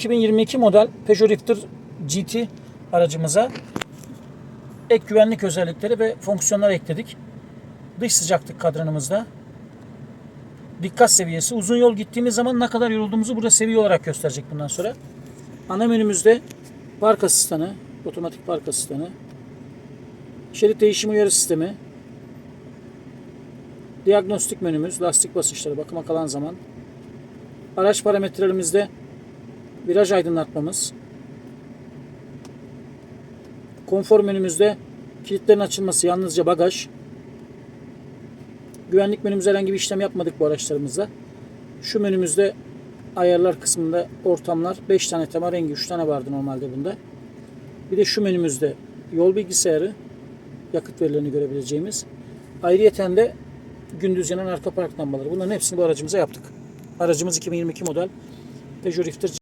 2022 model Peugeot Rifter GT aracımıza ek güvenlik özellikleri ve fonksiyonlar ekledik. Dış sıcaklık kadranımızda. Dikkat seviyesi. Uzun yol gittiğimiz zaman ne kadar yorulduğumuzu burada seviye olarak gösterecek bundan sonra. Ana menümüzde park asistanı, otomatik park asistanı, şerit değişim uyarı sistemi, diagnostik menümüz, lastik basınçları, bakıma kalan zaman, araç parametrelerimizde viraj aydınlatmamız, konfor menümüzde kilitlerin açılması, yalnızca bagaj, güvenlik menümüzde herhangi bir işlem yapmadık bu araçlarımızda. Şu menümüzde ayarlar kısmında ortamlar 5 tane tema rengi 3 tane vardı normalde bunda. Bir de şu menümüzde yol bilgisayarı yakıt verilerini görebileceğimiz. Ayrıyeten de gündüz yanan arka park lambaları. Bunların hepsini bu aracımıza yaptık. Aracımız 2022 model Peugeot Rifter